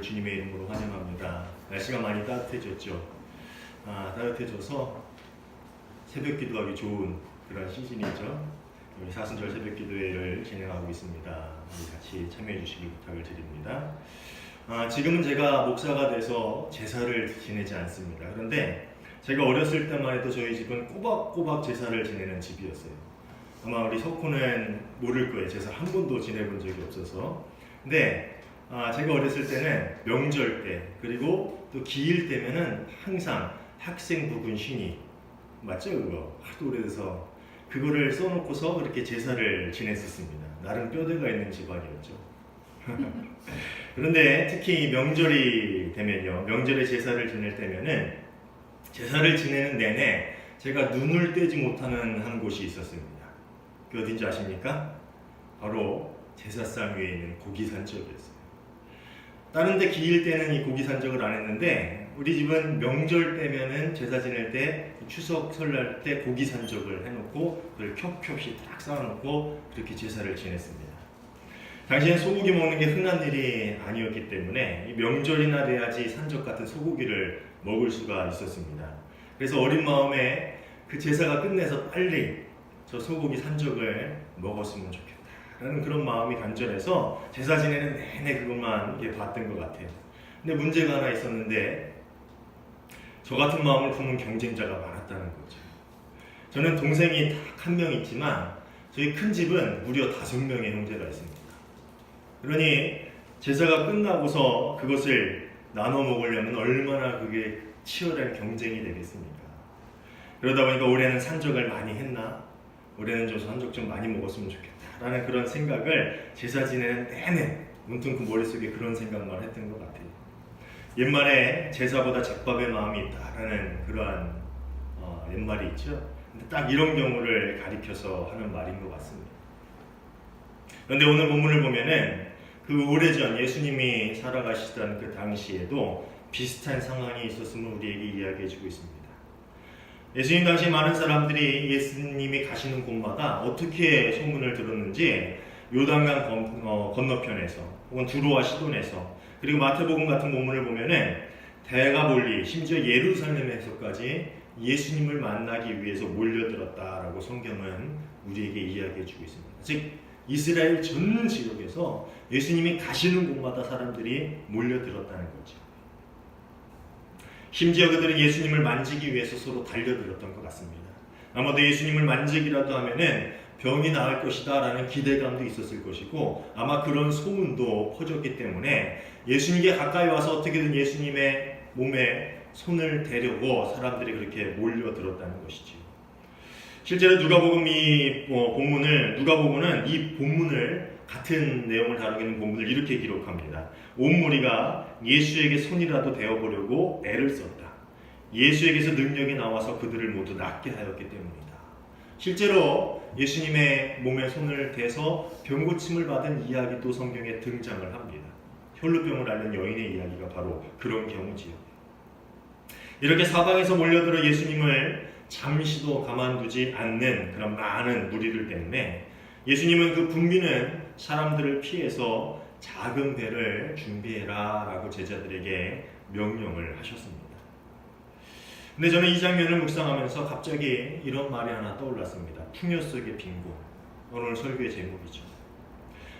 여러분들을 주님의 이름으로 환영합니다. 날씨가 많이 따뜻해졌죠. 아, 따뜻해져서 새벽 기도하기 좋은 그런 시즌이죠. 우리 사순절 새벽 기도회를 진행하고 있습니다. 우리 같이 참여해 주시기 부탁을 드립니다. 아, 지금은 제가 목사가 돼서 제사를 지내지 않습니다. 그런데 제가 어렸을 때만 해도 저희 집은 꼬박꼬박 제사를 지내는 집이었어요. 아마 우리 석호는 모를 거예요. 제사 한 번도 지내본 적이 없어서. 근데 아, 제가 어렸을 때는 명절 때 그리고 또 기일 때면은 항상 학생 부분 신이 맞죠 그거 하도 오래돼서 그거를 써놓고서 그렇게 제사를 지냈었습니다. 나름 뼈대가 있는 집안이었죠. 그런데 특히 명절이 되면요, 명절에 제사를 지낼 때면은 제사를 지내는 내내 제가 눈을 떼지 못하는 한 곳이 있었습니다. 그 어딘지 아십니까? 바로 제사상 위에 있는 고기산적이었어요. 다른 데 기일 때는 이 고기산적을 안 했는데 우리 집은 명절 때면은 제사 지낼 때 추석 설날 때 고기 산적을 해놓고 그걸 겹겹이 딱 쌓아놓고 그렇게 제사를 지냈습니다. 당시엔 소고기 먹는 게 흔한 일이 아니었기 때문에 이 명절이나 돼야지 산적 같은 소고기를 먹을 수가 있었습니다. 그래서 어린 마음에 그 제사가 끝내서 빨리 저 소고기 산적을 먹었으면 좋겠다 라는 그런 마음이 간절해서 제사 지내는 내내 그것만 이렇게 봤던 것 같아요. 근데 문제가 하나 있었는데 저 같은 마음을 품은 경쟁자가 많았다는 거죠. 저는 동생이 딱 한 명 있지만 저희 큰 집은 무려 다섯 명의 형제가 있습니다. 그러니 제사가 끝나고서 그것을 나눠 먹으려면 얼마나 그게 치열한 경쟁이 되겠습니까? 그러다 보니까 올해는 산적을 많이 했나? 올해는 좀 산적 좀 많이 먹었으면 좋겠다라는 그런 생각을 제사 지내는 내내 문득 그 머릿속에 그런 생각만 했던 것 같아요. 옛말에 제사보다 제밥의 마음이 있다라는 그러한 어, 옛말이 있죠. 근데 딱 이런 경우를 가리켜서 하는 말인 것 같습니다. 그런데 오늘 본문을 보면은 그 오래전 예수님이 살아가시던 그 당시에도 비슷한 상황이 있었음을 우리에게 이야기해주고 있습니다. 예수님 당시 많은 사람들이 예수님이 가시는 곳마다 어떻게 소문을 들었는지 요단강 건, 어, 건너편에서 혹은 두로와 시돈에서 그리고 마태복음 같은 본문을 보면은 대가볼리 심지어 예루살렘에서까지 예수님을 만나기 위해서 몰려들었다라고 성경은 우리에게 이야기해주고 있습니다. 즉 이스라엘 전 지역에서 예수님이 가시는 곳마다 사람들이 몰려들었다는 거죠. 심지어 그들은 예수님을 만지기 위해서 서로 달려들었던 것 같습니다. 아마도 예수님을 만지기라도 하면은 병이 나을 것이다 라는 기대감도 있었을 것이고 아마 그런 소문도 퍼졌기 때문에 예수님께 가까이 와서 어떻게든 예수님의 몸에 손을 대려고 사람들이 그렇게 몰려들었다는 것이지요. 실제로 누가복음 이 어, 본문을 누가복음은 이 본문을 같은 내용을 다루고 있는 본문을 이렇게 기록합니다. 온 무리가 예수에게 손이라도 대어보려고 애를 썼다. 예수에게서 능력이 나와서 그들을 모두 낫게 하였기 때문이다. 실제로 예수님의 몸에 손을 대서 병 고침을 받은 이야기도 성경에 등장을 합니다. 혈루병을 앓는 여인의 이야기가 바로 그런 경우지요. 이렇게 사방에서 몰려들어 예수님을 잠시도 가만두지 않는 그런 많은 무리들 때문에 예수님은 그 붐비는 사람들을 피해서 작은 배를 준비해라 라고 제자들에게 명령을 하셨습니다. 근데 저는 이 장면을 묵상하면서 갑자기 이런 말이 하나 떠올랐습니다. 풍요 속의 빈곤. 오늘 설교의 제목이죠.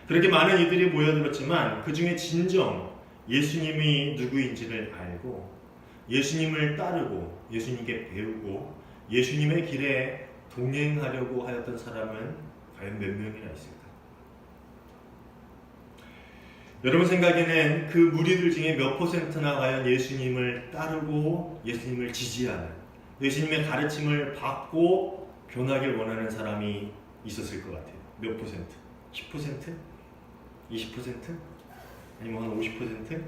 그렇게 많은 이들이 모여들었지만 그 중에 진정 예수님이 누구인지를 알고 예수님을 따르고 예수님께 배우고 예수님의 길에 동행하려고 하였던 사람은 과연 몇 명이나 있을까? 여러분 생각에는 그 무리들 중에 몇 퍼센트나 과연 예수님을 따르고 예수님을 지지하는 예수님의 가르침을 받고 변하길 원하는 사람이 있었을 것 같아요. 몇 퍼센트? 10%? 20%? 아니면 한 50%?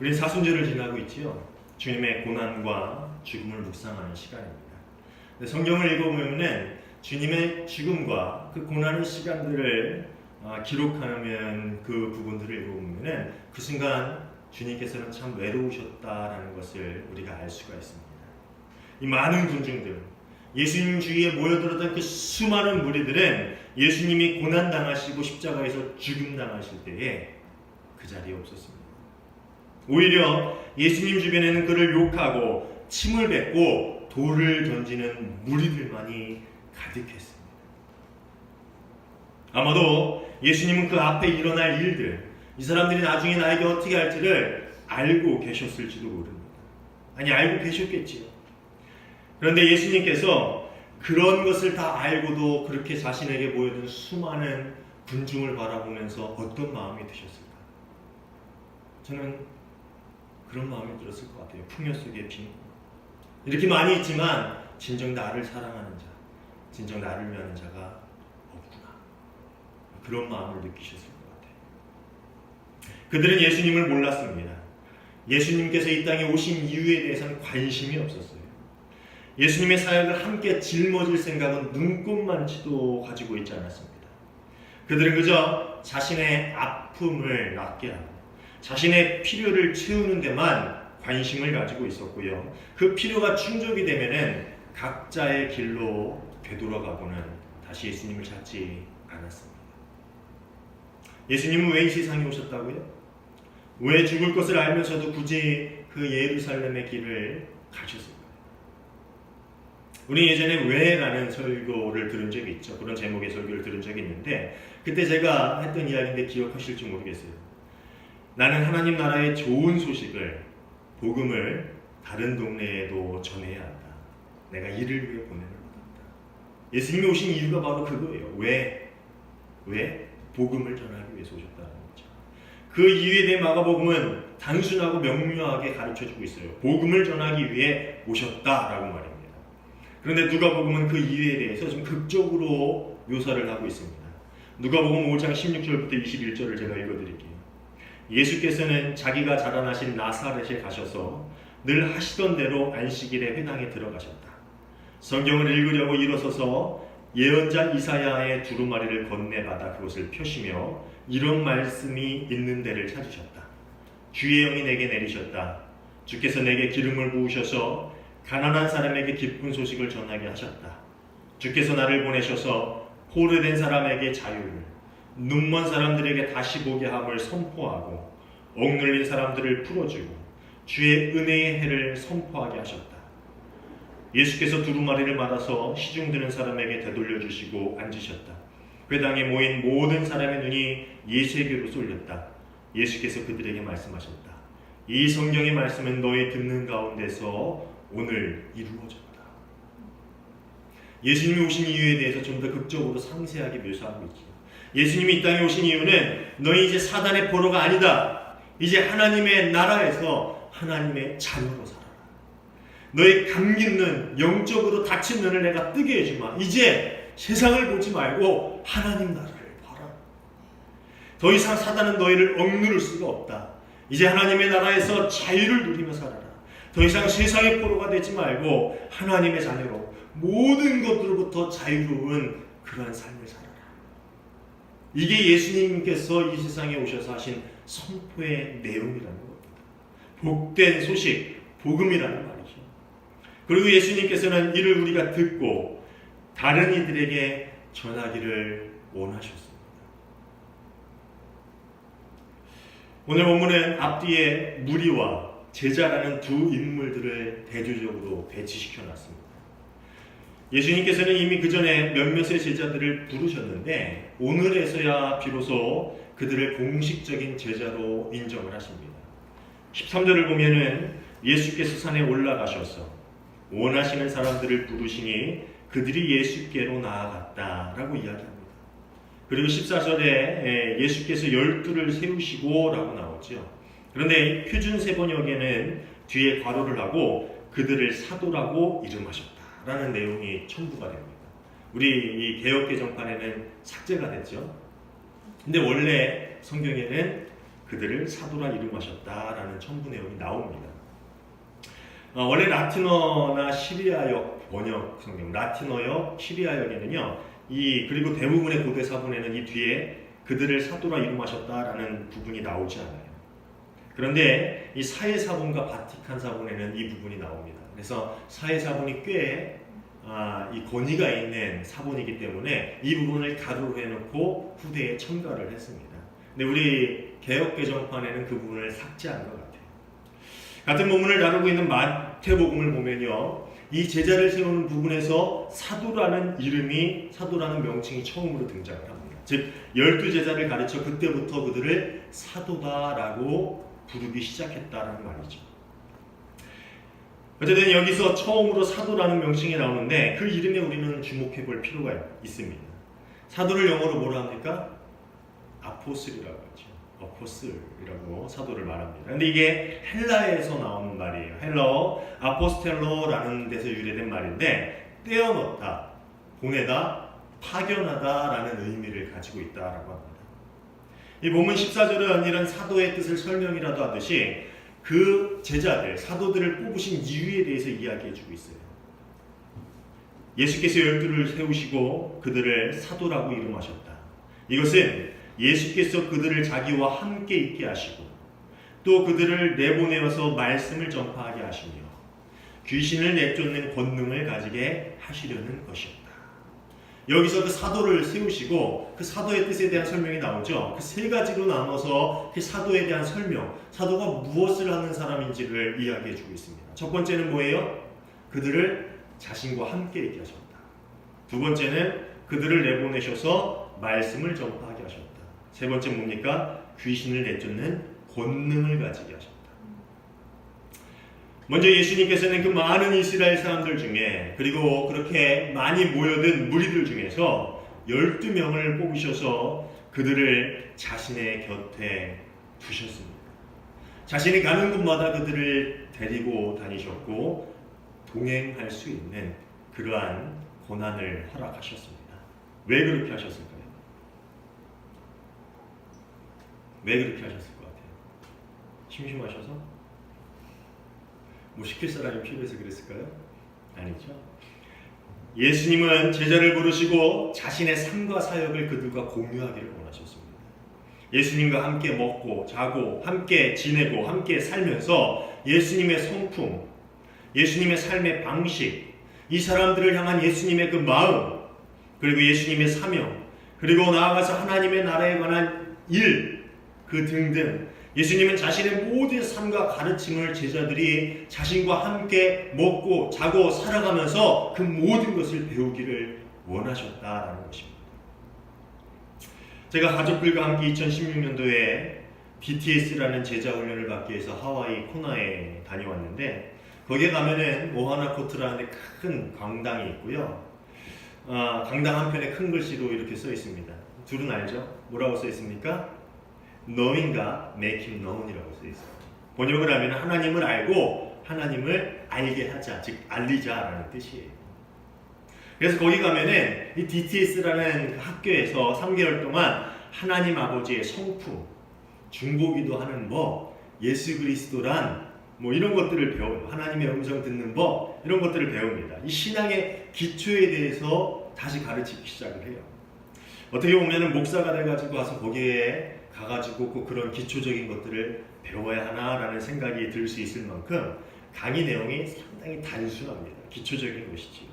우리 사순절을 지나고 있지요. 주님의 고난과 죽음을 묵상하는 시간입니다. 성경을 읽어보면은 주님의 죽음과 그 고난의 시간들을 아, 기록하면 그 부분들을 읽어보면은 그 순간 주님께서는 참 외로우셨다라는 것을 우리가 알 수가 있습니다. 이 많은 군중들, 예수님 주위에 모여들었던 그 수많은 무리들은 예수님이 고난 당하시고 십자가에서 죽음 당하실 때에 그 자리에 없었습니다. 오히려 예수님 주변에는 그를 욕하고 침을 뱉고 돌을 던지는 무리들만이 가득했습니다. 아마도 예수님은 그 앞에 일어날 일들, 이 사람들이 나중에 나에게 어떻게 할지를 알고 계셨을지도 모릅니다. 아니, 알고 계셨겠지요. 그런데 예수님께서 그런 것을 다 알고도 그렇게 자신에게 보여준 수많은 군중을 바라보면서 어떤 마음이 드셨을까? 저는 그런 마음이 들었을 것 같아요. 풍요 속의 빈. 이렇게 많이 있지만 진정 나를 사랑하는 자, 진정 나를 위하는 자가. 그런 마음을 느끼셨을 것 같아요. 그들은 예수님을 몰랐습니다. 예수님께서 이 땅에 오신 이유에 대해서는 관심이 없었어요. 예수님의 사역을 함께 짊어질 생각은 눈꼽만치도 가지고 있지 않았습니다. 그들은 그저 자신의 아픔을 낫게 하고 자신의 필요를 채우는 데만 관심을 가지고 있었고요. 그 필요가 충족이 되면은 각자의 길로 되돌아가고는 다시 예수님을 찾지 않았습니다. 예수님은 왜 이 세상에 오셨다고요? 왜 죽을 것을 알면서도 굳이 그 예루살렘의 길을 가셨을까요? 우리 예전에 왜라는 설교를 들은 적이 있죠. 그런 제목의 설교를 들은 적이 있는데 그때 제가 했던 이야기인데 기억하실지 모르겠어요. 나는 하나님 나라의 좋은 소식을 복음을 다른 동네에도 전해야 한다. 내가 이를 위해 보내는 거다. 예수님이 오신 이유가 바로 그거예요. 왜? 왜? 복음을 전하 기 위해서 오셨다는 거죠. 그 이유에 대해 마가복음은 단순하고 명료하게 가르쳐 주고 있어요. 복음을 전하기 위해 오셨다라고 말입니다. 그런데 누가복음은 그 이유에 대해서 좀 극적으로 묘사를 하고 있습니다. 누가복음 5장 16절부터 21절을 제가 읽어드릴게요. 예수께서는 자기가 자라나신 나사렛에 가셔서 늘 하시던 대로 안식일에 회당에 들어가셨다. 성경을 읽으려고 일어서서 예언자 이사야의 두루마리를 건네받아 그것을 펴시며 이런 말씀이 있는 데를 찾으셨다. 주의 영이 내게 내리셨다. 주께서 내게 기름을 부으셔서 가난한 사람에게 기쁜 소식을 전하게 하셨다. 주께서 나를 보내셔서 포로된 사람에게 자유를, 눈먼 사람들에게 다시 보게 함을 선포하고 억눌린 사람들을 풀어주고 주의 은혜의 해를 선포하게 하셨다. 예수께서 두루마리를 말아서 시중드는 사람에게 되돌려 주시고 앉으셨다. 회당에 모인 모든 사람의 눈이 예수에게로 쏠렸다. 예수께서 그들에게 말씀하셨다. 이 성경의 말씀은 너희 듣는 가운데서 오늘 이루어졌다. 예수님이 오신 이유에 대해서 좀 더 극적으로 상세하게 묘사하고 있죠. 예수님이 이 땅에 오신 이유는 너희 이제 사단의 포로가 아니다. 이제 하나님의 나라에서 하나님의 자녀로 살아라. 너희 감긴 눈, 영적으로 닫힌 눈을 내가 뜨게 해주마. 이제 세상을 보지 말고 하나님 나라를 봐라. 더 이상 사단은 너희를 억누를 수가 없다. 이제 하나님의 나라에서 자유를 누리며 살아라. 더 이상 세상의 포로가 되지 말고 하나님의 자녀로 모든 것들로부터 자유로운 그러한 삶을 살아라. 이게 예수님께서 이 세상에 오셔서 하신 선포의 내용이라는 겁니다. 복된 소식, 복음이라는 말이죠. 그리고 예수님께서는 이를 우리가 듣고 다른 이들에게 전하기를 원하셨습니다. 오늘 본문은 앞뒤에 무리와 제자라는 두 인물들을 대조적으로 배치시켜 놨습니다. 예수님께서는 이미 그 전에 몇몇의 제자들을 부르셨는데 오늘에서야 비로소 그들을 공식적인 제자로 인정을 하십니다. 13절을 보면은 예수께서 산에 올라가셔서 원하시는 사람들을 부르시니 그들이 예수께로 나아갔다라고 이야기합니다. 그리고 14절에 예수께서 열두를 세우시고 라고 나오죠. 그런데 표준 세번역에는 뒤에 괄호를 하고 그들을 사도라고 이름하셨다라는 내용이 첨부가 됩니다. 우리 이 개혁 개정판에는 삭제가 됐죠. 근데 원래 성경에는 그들을 사도라 이름하셨다라는 첨부 내용이 나옵니다. 어, 원래 라틴어나 시리아역 번역 성경, 라틴어역, 시리아역에는요, 이 그리고 대부분의 고대 사본에는 이 뒤에 그들을 사도라 이름하셨다라는 부분이 나오지 않아요. 그런데 이 사회 사본과 바티칸 사본에는 이 부분이 나옵니다. 그래서 사회 사본이 꽤 아, 이 권위가 있는 사본이기 때문에 이 부분을 가로로 해놓고 후대에 첨가를 했습니다. 근데 우리 개혁 개정판에는 그 부분을 삭제한 것 같아요. 같은 본문을 다루고 있는 마태복음을 보면요. 이 제자를 세우는 부분에서 사도라는 이름이 사도라는 명칭이 처음으로 등장을 합니다. 즉 열두 제자를 가르쳐 그때부터 그들을 사도다라고 부르기 시작했다라는 말이죠. 어쨌든 여기서 처음으로 사도라는 명칭이 나오는데 그 이름에 우리는 주목해 볼 필요가 있습니다. 사도를 영어로 뭐라 합니까? 아포슬이라고 하죠. 어포슬이라고 사도를 말합니다. 근데 이게 헬라에서 나오는 말이에요. 헬라어 아포스텔로라는 데서 유래된 말인데 떼어넣다, 보내다, 파견하다라는 의미를 가지고 있다라고 합니다. 이 본문 14절은 이런 사도의 뜻을 설명이라도 하듯이 그 제자들, 사도들을 뽑으신 이유에 대해서 이야기해주고 있어요. 예수께서 열두를 세우시고 그들을 사도라고 이름하셨다. 이것은 예수께서 그들을 자기와 함께 있게 하시고 또 그들을 내보내어서 말씀을 전파하게 하시며 귀신을 내쫓는 권능을 가지게 하시려는 것이었다. 여기서 그 사도를 세우시고 그 사도의 뜻에 대한 설명이 나오죠. 그 세 가지로 나눠서 그 사도에 대한 설명, 사도가 무엇을 하는 사람인지를 이야기해 주고 있습니다. 첫 번째는 뭐예요? 그들을 자신과 함께 있게 하셨다. 두 번째는 그들을 내보내셔서 말씀을 전파하게 하셨다. 세 번째 뭡니까? 귀신을 내쫓는 권능을 가지게 하셨다. 먼저 예수님께서는 그 많은 이스라엘 사람들 중에 그리고 그렇게 많이 모여든 무리들 중에서 12명을 뽑으셔서 그들을 자신의 곁에 두셨습니다. 자신이 가는 곳마다 그들을 데리고 다니셨고 동행할 수 있는 그러한 고난을 허락하셨습니다. 왜 그렇게 하셨을까요? 왜 그렇게 하셨을 것 같아요? 심심하셔서? 뭐 시킬 사람이 필요해서 그랬을까요? 아니죠. 예수님은 제자를 부르시고 자신의 삶과 사역을 그들과 공유하기를 원하셨습니다. 예수님과 함께 먹고 자고 함께 지내고 함께 살면서 예수님의 성품, 예수님의 삶의 방식, 이 사람들을 향한 예수님의 그 마음, 그리고 예수님의 사명, 그리고 나아가서 하나님의 나라에 관한 일, 그 등등 예수님은 자신의 모든 삶과 가르침을 제자들이 자신과 함께 먹고 자고 살아가면서 그 모든 것을 배우기를 원하셨다라는 것입니다. 제가 가족들과 함께 2016년도에 BTS라는 제자 훈련을 받기 위해서 하와이 코나에 다녀왔는데 거기에 가면은 모하나 코트라는 데큰 강당이 있고요. 아, 강당 한편에 큰 글씨로 이렇게 써 있습니다. 둘은 알죠? 뭐라고 써 있습니까? Knowing과 make him known이라고 써 있어요. 번역을 하면 하나님을 알고 하나님을 알게 하자, 즉 알리자라는 뜻이에요. 그래서 거기 가면은 이 DTS라는 학교에서 3개월 동안 하나님 아버지의 성품, 중보기도 하는 법, 예수 그리스도란 뭐 이런 것들을 배워요. 하나님의 음성 듣는 법 이런 것들을 배웁니다. 이 신앙의 기초에 대해서 다시 가르치기 시작을 해요. 어떻게 보면은 목사가 돼가지고 와서 거기에 가가지고 꼭 그런 기초적인 것들을 배워야 하나라는 생각이 들 수 있을 만큼 강의 내용이 상당히 단순합니다. 기초적인 것이지.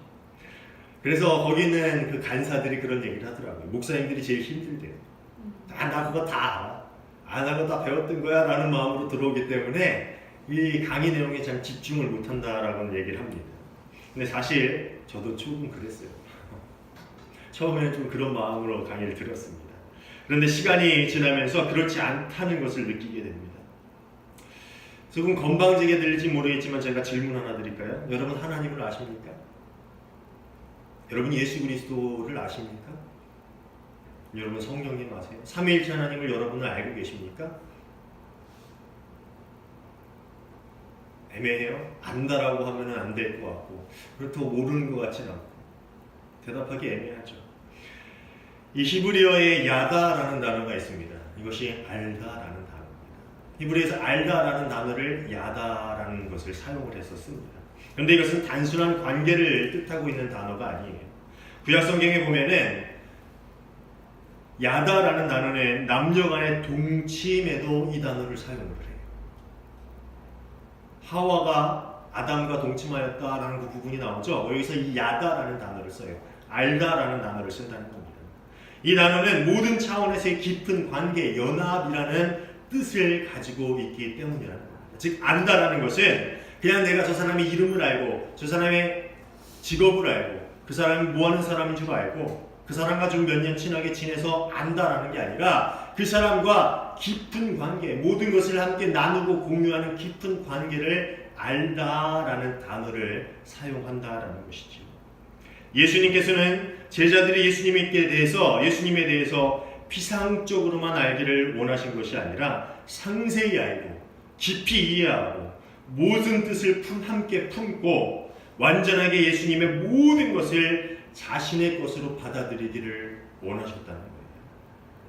그래서 거기는 그 간사들이 그런 얘기를 하더라고요. 목사님들이 제일 힘들대요. 아, 나 그거 다 알아. 아, 나 그거 다 배웠던 거야. 라는 마음으로 들어오기 때문에 이 강의 내용에 잘 집중을 못한다라고 얘기를 합니다. 근데 사실 저도 조금 그랬어요. 처음에는 좀 그런 마음으로 강의를 들었습니다. 그런데 시간이 지나면서 그렇지 않다는 것을 느끼게 됩니다. 조금 건방지게 들릴지 모르겠지만 제가 질문 하나 드릴까요? 여러분 하나님을 아십니까? 여러분 예수 그리스도를 아십니까? 여러분 성령님 아세요? 삼위일체 하나님을 여러분은 알고 계십니까? 애매해요? 안다라고 하면 안 될 것 같고 그렇다고 모르는 것 같진 않고 대답하기 애매하죠. 이 히브리어에 야다라는 단어가 있습니다. 이것이 알다라는 단어입니다. 히브리에서 알다라는 단어를 야다라는 것을 사용을 해서 씁니다. 그런데 이것은 단순한 관계를 뜻하고 있는 단어가 아니에요. 구약 성경에 보면은 야다라는 단어는 남녀 간의 동침에도 이 단어를 사용을 해요. 하와가 아담과 동침하였다라는 그 부분이 나오죠. 여기서 이 야다라는 단어를 써요. 알다라는 단어를 쓴다는 겁니다. 이 단어는 모든 차원에서의 깊은 관계, 연합이라는 뜻을 가지고 있기 때문이라는 겁니다. 즉 안다라는 것은 그냥 내가 저 사람의 이름을 알고 저 사람의 직업을 알고 그 사람이 뭐 하는 사람인 줄 알고 그 사람과 좀 몇 년 친하게 지내서 안다라는 게 아니라 그 사람과 깊은 관계, 모든 것을 함께 나누고 공유하는 깊은 관계를 알다라는 단어를 사용한다라는 것이죠. 예수님께서는 제자들이 예수님에 대해서 예수님에 대해서 피상적으로만 알기를 원하신 것이 아니라 상세히 알고 깊이 이해하고 모든 뜻을 품 함께 품고 완전하게 예수님의 모든 것을 자신의 것으로 받아들이기를 원하셨다는 거예요.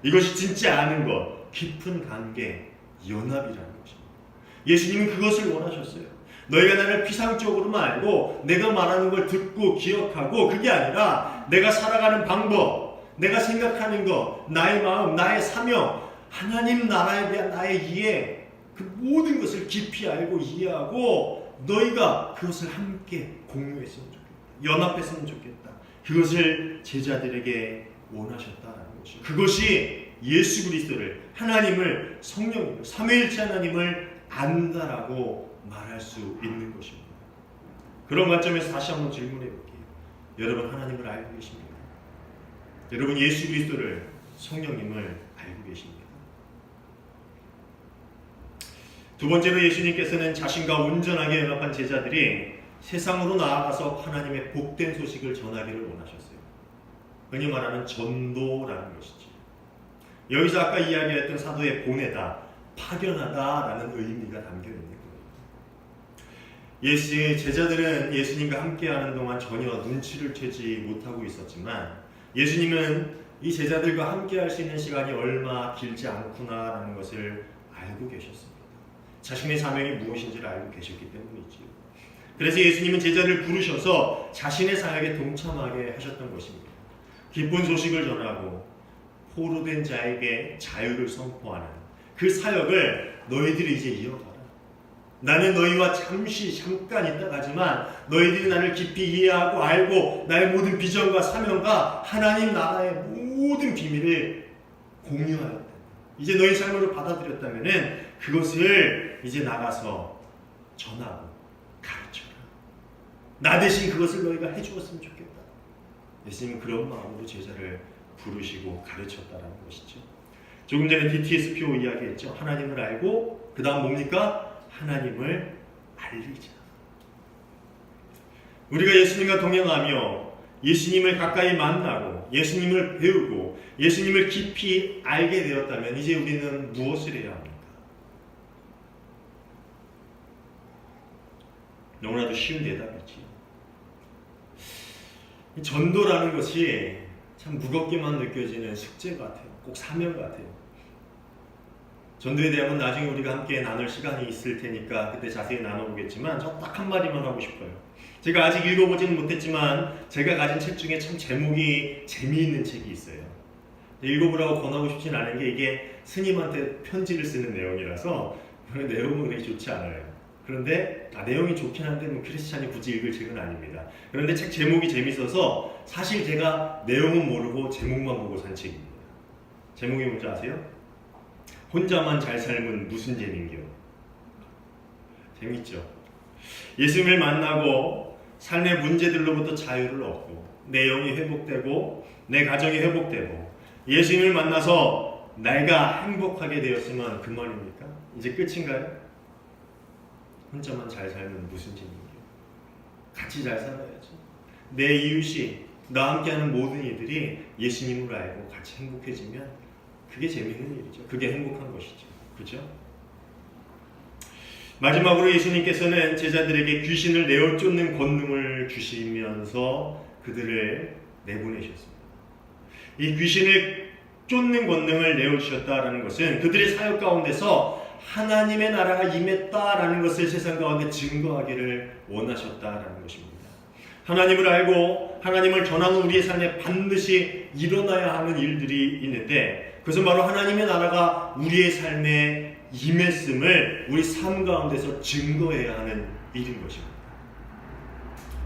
이것이 진짜 아는 것, 깊은 관계, 연합이라는 것입니다. 예수님은 그것을 원하셨어요. 너희가 나를 피상적으로만 알고 내가 말하는 걸 듣고 기억하고 그게 아니라 내가 살아가는 방법, 내가 생각하는 것, 나의 마음, 나의 사명, 하나님 나라에 대한 나의 이해, 그 모든 것을 깊이 알고 이해하고 너희가 그것을 함께 공유했으면 좋겠다. 연합했으면 좋겠다. 그것을 제자들에게 원하셨다라는 것이죠. 그것이 예수 그리스도를 하나님을 성령님을 삼위일체 하나님을 안다라고 말할 수 있는 것입니다. 그런 관점에서 다시 한번 질문해 볼게요. 여러분 하나님을 알고 계십니까? 여러분 예수 그리스도를 성령님을 알고 계십니까? 두 번째로 예수님께서는 자신과 온전하게 연합한 제자들이 세상으로 나아가서 하나님의 복된 소식을 전하기를 원하셨어요. 흔히 말하는 전도라는 것이지. 여기서 아까 이야기했던 사도의 보내다, 파견하다라는 의미가 담겨 있는 거 예요. 예수 제자들은 예수님과 함께하는 동안 전혀 눈치를 채지 못하고 있었지만 예수님은 이 제자들과 함께할 수 있는 시간이 얼마 길지 않구나라는 것을 알고 계셨습니다. 자신의 사명이 무엇인지를 알고 계셨기 때문이지요. 그래서 예수님은 제자를 부르셔서 자신의 사역에 동참하게 하셨던 것입니다. 기쁜 소식을 전하고 포로된 자에게 자유를 선포하는 그 사역을 너희들이 이제 이어가라. 나는 너희와 잠시 잠깐 있다 가지만 너희들이 나를 깊이 이해하고 알고 나의 모든 비전과 사명과 하나님 나라의 모든 비밀을 공유하였다. 이제 너희 삶으로 받아들였다면은 그것을 이제 나가서 전하고 가르쳐라. 나 대신 그것을 너희가 해주었으면 좋겠다. 예수님은 그런 마음으로 제자를 부르시고 가르쳤다라는 것이죠. 조금 전에 DTSPO 이야기했죠. 하나님을 알고 그 다음 뭡니까? 하나님을 알리자. 우리가 예수님과 동행하며 예수님을 가까이 만나고 예수님을 배우고 예수님을 깊이 알게 되었다면 이제 우리는 무엇을 해야 합니까? 너무나도 쉬운 대답이지. 전도라는 것이 참 무겁게만 느껴지는 숙제 같아요. 꼭 사명 같아요. 전도에 대한 나중에 우리가 함께 나눌 시간이 있을 테니까 그때 자세히 나눠보겠지만 저 딱 한마디만 하고 싶어요. 제가 아직 읽어보지는 못했지만 제가 가진 책 중에 참 제목이 재미있는 책이 있어요. 읽어보라고 권하고 싶진 않은 게 이게 스님한테 편지를 쓰는 내용이라서 내용은 그렇게 좋지 않아요. 그런데 아, 내용이 좋긴 한데 뭐 크리스찬이 굳이 읽을 책은 아닙니다. 그런데 책 제목이 재밌어서 사실 제가 내용은 모르고 제목만 보고 산 책입니다. 제목이 뭔지 아세요? 혼자만 잘 살면 무슨 재민겨? 재밌죠? 예수님을 만나고 삶의 문제들로부터 자유를 얻고 내 영이 회복되고 내 가정이 회복되고 예수님을 만나서 내가 행복하게 되었으면 그 말입니까? 이제 끝인가요? 혼자만 잘 살면 무슨 재미인가? 같이 잘 살아야지. 내 이웃이 나와 함께하는 모든 이들이 예수님을 알고 같이 행복해지면 그게 재미있는 일이죠. 그게 행복한 것이죠. 그죠? 마지막으로 예수님께서는 제자들에게 귀신을 내어 쫓는 권능을 주시면서 그들을 내보내셨습니다. 이 귀신을 쫓는 권능을 내어 주셨다라는 것은 그들의 사역 가운데서 하나님의 나라가 임했다라는 것을 세상 가운데 증거하기를 원하셨다라는 것입니다. 하나님을 알고 하나님을 전하는 우리의 삶에 반드시 일어나야 하는 일들이 있는데 그것은 바로 하나님의 나라가 우리의 삶에 임했음을 우리 삶 가운데서 증거해야 하는 일인 것입니다.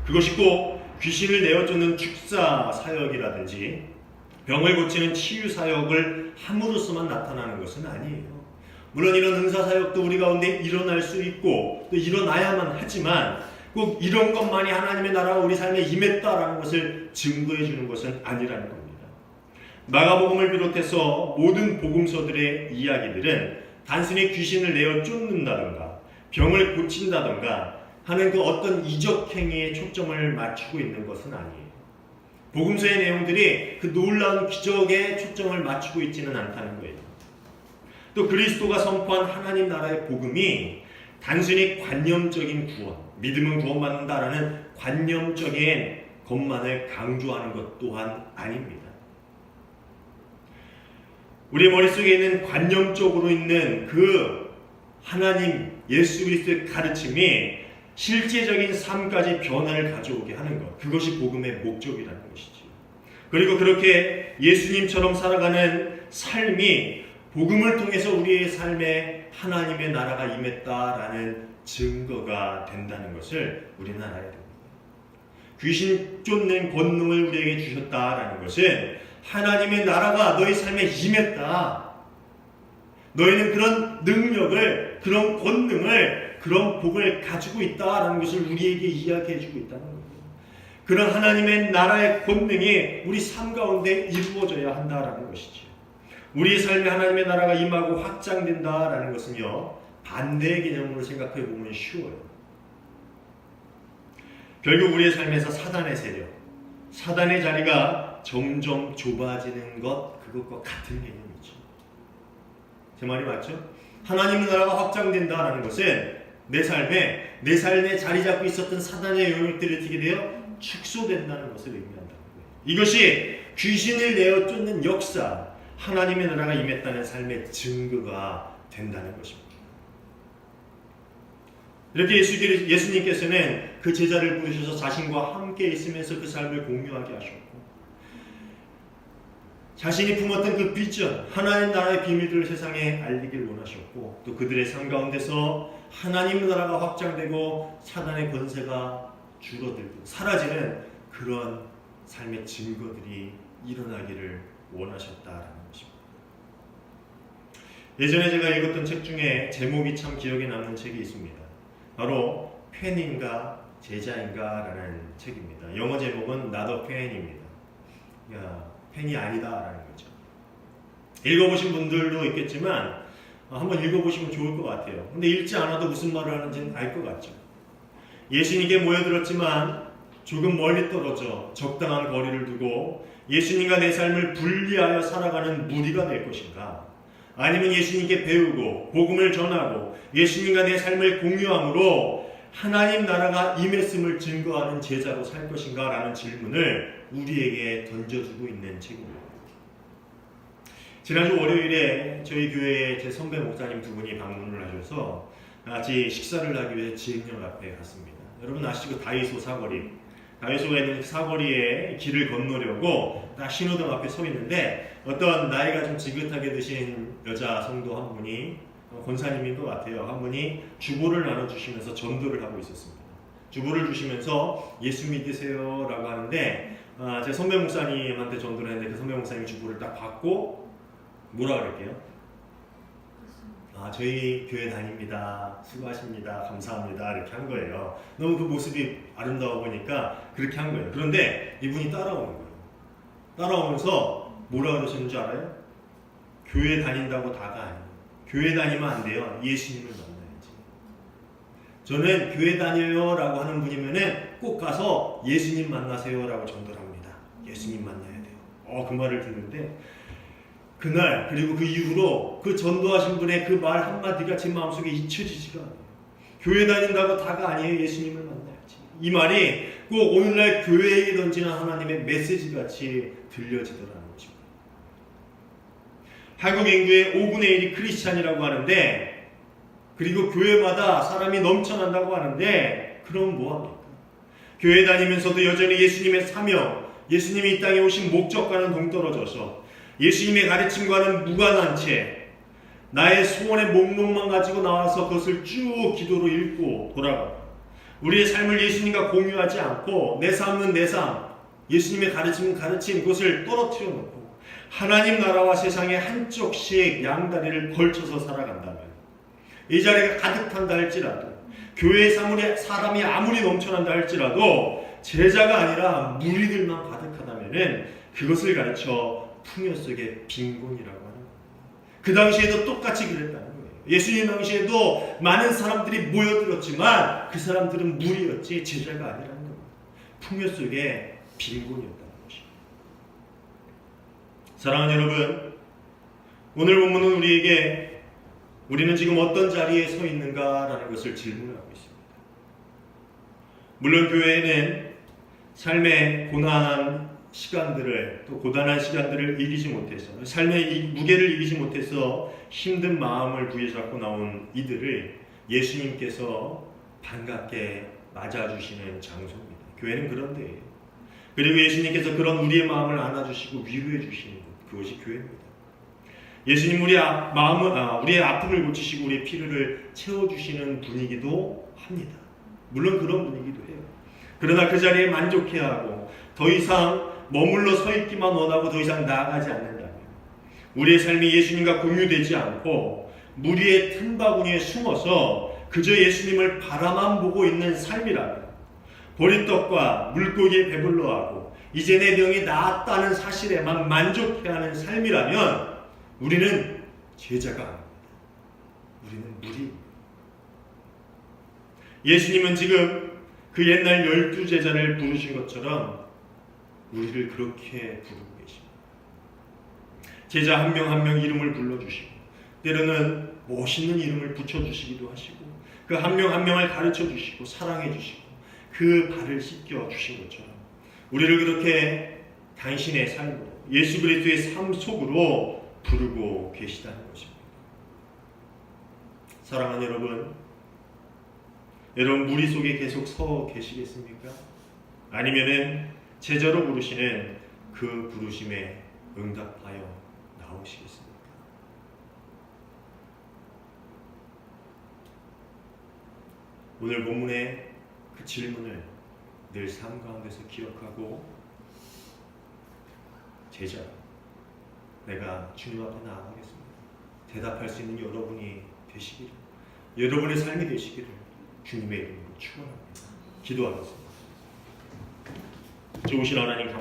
그것이 꼭 귀신을 내어쫓는 축사 사역이라든지 병을 고치는 치유 사역을 함으로써만 나타나는 것은 아니에요. 물론 이런 은사 사역도 우리 가운데 일어날 수 있고 또 일어나야만 하지만 꼭 이런 것만이 하나님의 나라가 우리 삶에 임했다라는 것을 증거해 주는 것은 아니라는 겁니다. 마가복음을 비롯해서 모든 복음서들의 이야기들은 단순히 귀신을 내어 쫓는다던가 병을 고친다던가 하는 그 어떤 이적 행위에 초점을 맞추고 있는 것은 아니에요. 복음서의 내용들이 그 놀라운 기적에 초점을 맞추고 있지는 않다는 거예요. 또 그리스도가 선포한 하나님 나라의 복음이 단순히 관념적인 구원, 믿음은 구원받는다라는 관념적인 것만을 강조하는 것 또한 아닙니다. 우리 머릿속에 있는 관념적으로 있는 그 하나님 예수 그리스도의 가르침이 실제적인 삶까지 변화를 가져오게 하는 것. 그것이 복음의 목적이라는 것이죠. 그리고 그렇게 예수님처럼 살아가는 삶이 복음을 통해서 우리의 삶에 하나님의 나라가 임했다라는 증거가 된다는 것을 우리는 알아야 됩니다. 귀신 쫓는 권능을 우리에게 주셨다라는 것은 하나님의 나라가 너희 삶에 임했다. 너희는 그런 능력을, 그런 권능을, 그런 복을 가지고 있다라는 것을 우리에게 이야기해 주고 있다는 겁니다. 그런 하나님의 나라의 권능이 우리 삶 가운데 이루어져야 한다라는 것이죠. 우리 삶에 하나님의 나라가 임하고 확장된다라는 것은요, 반대의 개념으로 생각해 보면 쉬워요. 결국 우리의 삶에서 사단의 세력, 사단의 자리가 점점 좁아지는 것, 그것과 같은 개념이죠. 제 말이 맞죠? 하나님의 나라가 확장된다라는 것은 내 삶에, 내 삶에 자리 잡고 있었던 사단의 영역들이 어떻게 돼요? 축소된다는 것을 의미한다는 거예요. 이것이 귀신을 내어 쫓는 역사, 하나님의 나라가 임했다는 삶의 증거가 된다는 것입니다. 이렇게 예수, 예수님께서는 그 제자를 부르셔서 자신과 함께 있으면서 그 삶을 공유하게 하셨고, 자신이 품었던 그 비전, 하나님 나라의 비밀들을 세상에 알리길 원하셨고, 또 그들의 삶 가운데서 하나님 나라가 확장되고 사단의 권세가 줄어들고 사라지는 그런 삶의 증거들이 일어나기를 원하셨다라는 것입니다. 예전에 제가 읽었던 책 중에 제목이 참 기억에 남는 책이 있습니다. 바로 팬인가 제자인가 라는 책입니다. 영어 제목은 나더 팬입니다. 야, 팬이 아니다 라는 거죠. 읽어보신 분들도 있겠지만 어, 한번 읽어보시면 좋을 것 같아요. 근데 읽지 않아도 무슨 말을 하는지는 알 것 같죠. 예수님께 모여들었지만 조금 멀리 떨어져 적당한 거리를 두고 예수님과 내 삶을 분리하여 살아가는 무리가 될 것인가? 아니면 예수님께 배우고 복음을 전하고 예수님과 내 삶을 공유함으로 하나님 나라가 임했음을 증거하는 제자로 살 것인가? 라는 질문을 우리에게 던져주고 있는 책입니다. 지난주 월요일에 저희 교회에 제 선배 목사님 두 분이 방문을 하셔서 같이 식사를 하기 위해 지행역 앞에 갔습니다. 여러분 아시죠? 다이소 사거리. 다이소가 있는 사거리에 길을 건너려고 딱 신호등 앞에 서 있는데 어떤 나이가 좀 지긋하게 드신 여자 성도 한 분이 어, 권사님인 것 같아요. 한 분이 주보를 나눠주시면서 전도를 하고 있었습니다. 주보를 주시면서 예수 믿으세요 라고 하는데 아, 제 선배 목사님한테 전도를 했는데 그 선배 목사님이 주보를 딱 받고 뭐라 그럴게요? 아, 저희 교회 다닙니다. 수고하십니다. 감사합니다. 이렇게 한 거예요. 너무 그 모습이 아름다워 보니까 그렇게 한 거예요. 그런데 이분이 따라오는 거예요. 따라오면서 뭐라 그러시는 줄 알아요? 교회 다닌다고 다가 아니에요. 교회 다니면 안 돼요. 예수님을 만나야지. 저는 교회 다녀요라고 하는 분이면은 꼭 가서 예수님 만나세요라고 전도를 합니다. 예수님 만나야 돼요. 어, 그 말을 듣는데 그날 그리고 그 이후로 그 전도하신 분의 그 말 한마디가 제 마음속에 잊혀지지가 않아요. 교회 다닌다고 다가 아니에요. 예수님을 만나야지. 이 말이 꼭 오늘날 교회에 던지는 하나님의 메시지 같이 들려지더라는 것입니다. 한국 인구의 5분의 1이 크리스찬이라고 하는데 그리고 교회마다 사람이 넘쳐난다고 하는데 그럼 뭐합니까? 교회 다니면서도 여전히 예수님의 사명, 예수님이 이 땅에 오신 목적과는 동떨어져서 예수님의 가르침과는 무관한 채 나의 소원의 목록만 가지고 나와서 그것을 쭉 기도로 읽고 돌아가 우리의 삶을 예수님과 공유하지 않고 내 삶은 내 삶, 예수님의 가르침은 가르침 그것을 떨어뜨려 놓고 하나님 나라와 세상의 한쪽씩 양다리를 걸쳐서 살아간다면 이 자리가 가득한다 할지라도 교회의 사물에 사람이 아무리 넘쳐난다 할지라도 제자가 아니라 무리들만 가득하다면은 그것을 가르쳐 풍요 속의 빈곤이라고 하는 거예요. 그 당시에도 똑같이 그랬다는 거예요. 예수님 당시에도 많은 사람들이 모여들었지만 그 사람들은 무리였지 제자가 아니라는 거예요. 풍요 속의 빈곤이었다는 것입니다. 사랑하는 여러분, 오늘 본문은 우리에게 우리는 지금 어떤 자리에 서 있는가라는 것을 질문하고 있습니다. 물론 교회에는 삶의 고난한 시간들을 또 고단한 시간들을 이기지 못해서 삶의 이 무게를 이기지 못해서 힘든 마음을 부여잡고 나온 이들을 예수님께서 반갑게 맞아주시는 장소입니다. 교회는 그런 데예요. 그리고 예수님께서 그런 우리의 마음을 안아주시고 위로해 주시는 것 그것이 교회입니다. 예수님 우리 아, 마음을 아, 우리의 아픔을 고치시고 우리의 필요를 채워주시는 분이기도 합니다. 물론 그런 분이기도 해요. 그러나 그 자리에 만족해하고 더 이상 머물러 서 있기만 원하고 더 이상 나아가지 않는다면 우리의 삶이 예수님과 공유되지 않고 무리의 틈바구니에 숨어서 그저 예수님을 바라만 보고 있는 삶이라면 보리떡과 물고기에 배불러하고 이제 내 병이 나았다는 사실에만 만족해하는 삶이라면 우리는 제자가 아닙니다. 우리는 무리입니다. 예수님은 지금 그 옛날 열두 제자를 부르신 것처럼 우리를 그렇게 부르고 계십니다. 제자 한 명 한명 이름을 불러주시고 때로는 멋있는 이름을 붙여주시기도 하시고 그 한 명한 명을 가르쳐 주시고 사랑해 주시고 그 발을 씻겨 주신 것처럼 우리를 그렇게 당신의 삶으로 예수 그리스도의 삶 속으로 부르고 계시다는 것입니다. 사랑하는 여러분, 여러분 무리 속에 계속 서 계시겠습니까? 아니면은 제자로 부르시는 그 부르심에 응답하여 나오시겠습니까? 오늘 본문의 그 질문을 늘 삶 가운데서 기억하고 제자 내가 주님 앞에 나아가겠습니다. 대답할 수 있는 여러분이 되시기를 여러분의 삶이 되시기를 주님의 이름으로 축원합니다. 기도하겠습니다. 좋으신 하나님 감사.